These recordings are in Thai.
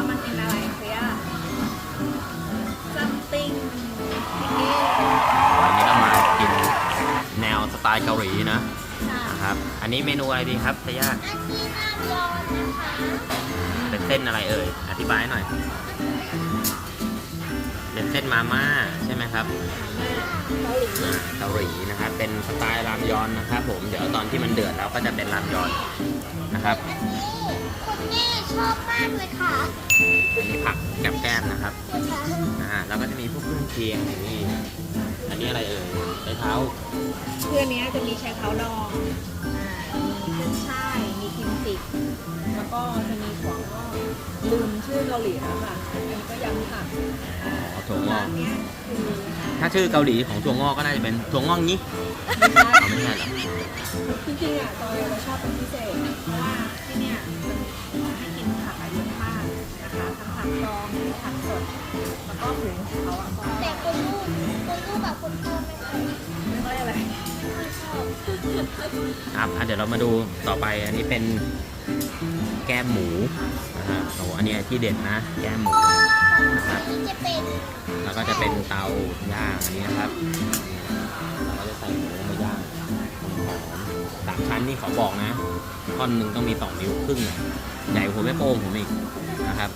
วามันเป็นอะไรเสีย something วันนี้เรามากินแนวสไตล์เกาหลีนะนะครับ อันนี้เมนูอะไรดีครับตะยาอันนี้ลาบยอนนะคะเป็นเส้นอะไรเอ่ย อธิบายหน่อย เป็นเส้นมาม่าใช่ไหมครับ เกาหลีนะครับ เป็นสไตล์รามยอนนะครับผม เดี๋ยวตอนที่มันเดือดแล้วก็จะเป็นรามยอนนะครับ อันนี้คุณแม่ชอบมากเลยค่ะ อันนี้ผักกับแก้มนะครับคุณคะอ่าแล้วก็จะมีพวกเครื่องเคียงอย่างนี้อันนี้อะไรเอ่ยใช้เท้าเพื่อนนี้จะมีชายเท้าดองอ่ามีขึ้นช่ายมีกิมจิแล้วก็จะมีถั่วงอกลืมชื่อเกาหลีแล้วค่ะอันนี้ก็ยำผักอ่าอ๋อถั่วงอกร้านเนี้ยคือถ้าชื่อเกาหลีของถั่วงอกก็น่าจะเป็นถั่วงอกงี้ไม่ใช่เอาไม่ใช่เหรอจริงๆอะจอยเราชอบเป็นพิเศษ แล้วก็หุงของเขาอะก็แต่คุณลูกคุณลูกกับคุณพ่อไม่เคยไม่ค่อยอะไรไม่ชอบครับอะเดี๋ยวเรามาดูต่อไป อันนี้เป็นแก้มหมูนะครับโอ้อันนี้ที่เด็ดนะ แก้มหมูนะครับนี่จะเป็นแล้วก็จะเป็นเตาย่างอันนี้นะครับเราก็จะใส่หมูมาย่างหอมๆสามชั้นนี่ขอบอกนะท่อนหนึ่งต้องมีสองนิ้วครึ่งอะใหญ่กว่าหัวแม่โป้งผมอีกนะครับ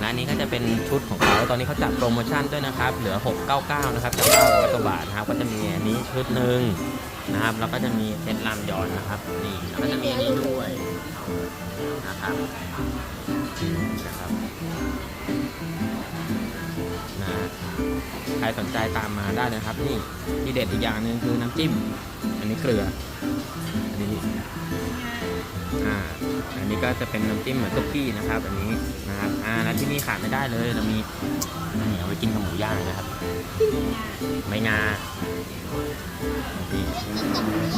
และนนี้ก็จะเป็นชุดของเขาตอนนี้เขาจัดโปรโมชั่นด้วยนะครับ เหลือ 699 นะครับจาก900กว่าบาทนะครับ ก็จะมีอันนี้ชุดหนึ่งนะครับ แล้วก็จะมีเซตรามยอนนะครับ นี่ แล้วก็จะมีอันนี้ด้วยนะครับนะครับ ใครสนใจตามมาได้เลยครับ นี่ที่เด็ดอีกอย่างหนึ่งคือน้ำจิ้ม อันนี้เกลือ อันนี้อ่าอันนี้ก็จะเป็นน้ำจิ้มเหมือนซุกี้นะครับ อันนี้นะครับอ่าแล้วที่นี่ขาดไม่ได้เลยเรามีนี่เอาไว้กินกับหมูย่างนะครับใบงานี่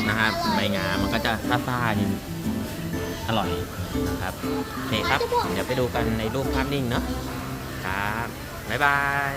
นะครับใบงามันก็จะซ่าๆนิดอร่อยนะครับโอเคครับ เดี๋ยวไปดูกันในรูปภาพนิ่งเนาะครับบ๊ายบาย